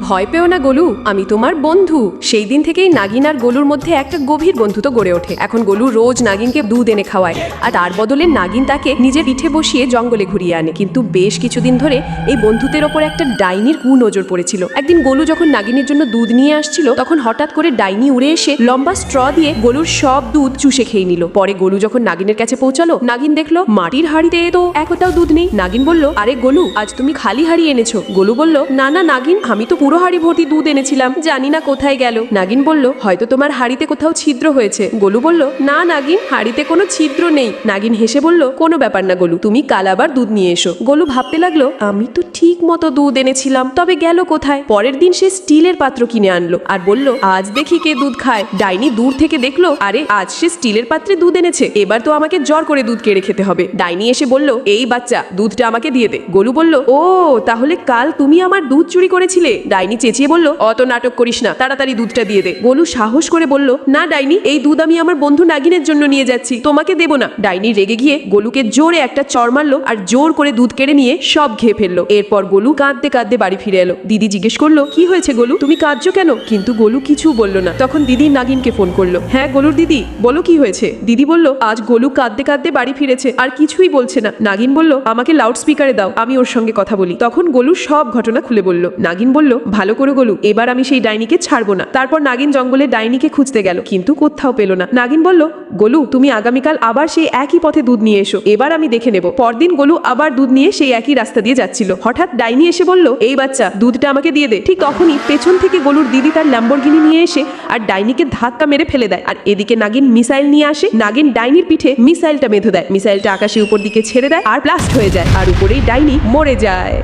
ভয় পেও না, গোলু। আমি তোমার বন্ধু। সেই দিন থেকেই নাগিন আর গোলুর মধ্যে একটা গভীর বন্ধুত্ব গড়ে ওঠে। এখন গোলু রোজ নাগিনকে দুধ এনে খাওয়ায়। আর তার বদলে নাগিন তাকে নিজের পিঠে বসিয়ে জঙ্গলে ঘুরিয়ে আনে। কিন্তু বেশ কিছুদিন ধরে এই বন্ধুত্বের ওপর একটা ডাইনির কু নজর পড়েছিল। একদিন গোলু যখন নাগিনের জন্য দুধ নিয়ে আসছিল, তখন হঠাৎ করে ডাইনি উড়ে এসে লম্বা স্ট্র দিয়ে গোলুর সব দুধ চুষে খেয়ে নিল। পরে গোলু যখন নাগিনের কাছে পৌঁছালো, নাগিন দেখল, মাটির হাড়িতে তো একটাও দুধ নেই। নাগিন বলল, আরে গোলু, আজ তুমি খালি হাড়ি এনেছো। গোলু বলল, না না, নাগিন, আমি তো পুরো হাড়ি ভর্তি দুধ এনেছিলাম, জানি না কোথায় গেল। নাগিন বলল, হয়তো তোমার হাড়িতে কোথাও ছিদ্র হয়েছে। গোলু বলল, না নাগিন, হাড়িতে কোনো ছিদ্র নেই। নাগিন হেসে বলল, কোনো ব্যাপার না গোলু, তুমি কাল আবার দুধ নিয়ে এসো। গোলু ভাবতে লাগল, আমি তো ঠিক মতো দুধ এনেছিলাম, তবে গেল কোথায়? পরের দিন সে স্টিলের পাত্র কিনে আনলো আর বলল, আজ দেখি কে দুধ খায়। ডাইনি দূর থেকে দেখল, আরে, আজ সে স্টিলের পাত্রে দুধ এনেছে, এবার তো আমাকে জ্বর করে দুধ কেড়ে খেতে হবে। ডাইনি এসে বলল, এই বাচ্চা, দুধটা আমাকে দিয়ে দে। গোলু বলল, ও, তাহলে কাল তুমি আমার দুধ চুরি করেছিলে? ডাইনি চেঁচিয়ে বলল, অত নাটক করিস না, তাড়াতাড়ি দুধটা দিয়ে দে। গোলু সাহস করে বলল, না ডাইনি, এই দুধ আমি আমার বন্ধু নাগিনের জন্য নিয়ে যাচ্ছি, তোমাকে দেবো না। ডাইনি রেগে গিয়ে গোলুকে জোরে একটা চর মারলো আর জোর করে দুধ কেড়ে নিয়ে সব ঘেয়ে ফেলল। এরপর গোলু কাঁদতে কাঁদতে বাড়ি ফিরে এলো। দিদি জিজ্ঞেস করল, কি হয়েছে গোলু, তুমি কাঁদছো কেন? কিন্তু গোলু কিছু বলল না। তখন দিদি নাগিনকে ফোন করল হ্যাঁ গোলুর দিদি, বলো কি হয়েছে? দিদি বলল, আজ গোলু কাঁদতে কাঁদতে বাড়ি ফিরেছে, আর কিছুই বলছে না। নাগিন বলল, আমাকে লাউড স্পিকারে দাও, আমি ওর সঙ্গে কথা বলি। তখন গোলু সব ঘটনা খুলে বলল। নাগিন বলল ভালো করে গলু এবার আমি সেই ডাইনিকে ছাড়বো না। তারপর নাগিন জঙ্গলে ডাইনিকে খুঁজতে গেল, কিন্তু কোথাও পেল না। নাগিন বলল, গোলু, তুমি আগামীকাল আবার সেই একই পথে দুধ নিয়ে এসো। এবার আমি দেখে নেব। পরদিন গোলু আবার দুধ নিয়ে সেই একই রাস্তা দিয়ে যাচ্ছিল। হঠাৎ ডাইনি এসে বলল, এই বাচ্চা, দুধটা আমাকে দিয়ে দে। ঠিক তখনই পেছন থেকে গোলুর দিদি তার ল্যাম্বরগিনি নিয়ে এসে আর ডাইনিকে ধাক্কা মেরে ফেলে দেয়। আর এদিকে নাগিন মিসাইল নিয়ে আসে। নাগিন ডাইনির পিঠে মিসাইলটা বেঁধে দেয়। মিসাইলটা আকাশে উপর দিকে ছেড়ে দেয় আর ব্লাস্ট হয়ে যায়। আর উপরেই ডাইনি মরে যায়।